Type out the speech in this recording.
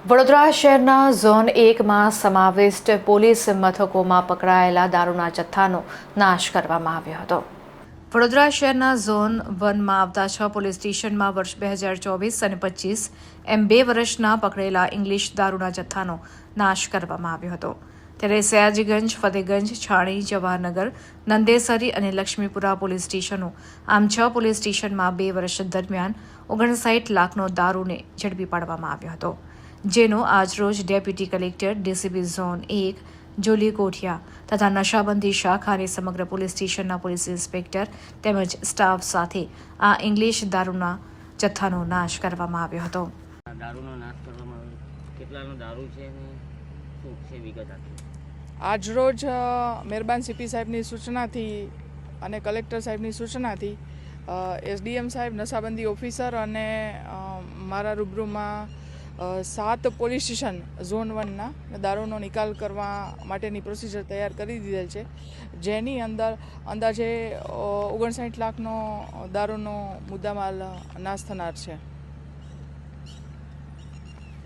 વડોદરા શહેરના ઝોન એકમાં સમાવિષ્ટ પોલીસ મથકોમાં પકડાયેલા દારૂના જથ્થાનો નાશ કરવામાં આવ્યો હતો. વડોદરા શહેરના ઝોન વનમાં આવતા છ પોલીસ સ્ટેશનમાં વર્ષ બે હજાર ચોવીસ અને પચીસ એમ બે વર્ષના પકડેલા ઇંગ્લિશ દારૂના જથ્થાનો નાશ કરવામાં આવ્યો હતો. ત્યારે સયાજીગંજ, ફતેગંજ, છાણી, જવાહરનગર, નંદેસરી અને લક્ષ્મીપુરા પોલીસ સ્ટેશનો આમ છ પોલીસ સ્ટેશનમાં બે વર્ષ દરમિયાન ઓગણસાઠ લાખનો દારૂને ઝડપી પાડવામાં આવ્યો હતો. જેનો આજરોજ ડેપ્યુટી કલેક્ટર ડીસીપી ઝોન એક જોલી કોઠિયા તથા નશાબંધી શાખા અને સમગ્ર પોલીસ સ્ટેશનના પોલીસ ઇન્સ્પેક્ટર તેમજ સ્ટાફ સાથે આ ઇંગ્લિશ દારૂના જથ્થાનો નાશ કરવામાં આવ્યો હતો. દારૂનો નાશ કરવામાં આવ્યો. કેટલાનો દારૂ છે ને? શું છે વિગત આજરોજ મહેરબાન સીપી સાહેબની સૂચનાથી અને કલેક્ટર સાહેબની સૂચનાથી એસડીએમ સાહેબ નશાબંધી ઓફિસર અને મારા રૂબરૂમાં સાત પોલીસ સ્ટેશન ઝોન વનના દારૂનો નિકાલ કરવા માટેની પ્રોસિજર તૈયાર કરી દીધેલ છે. જેની અંદર અંદાજે ઓગણસાઠ લાખનો દારૂનો મુદ્દામાલ નાશ થનાર છે.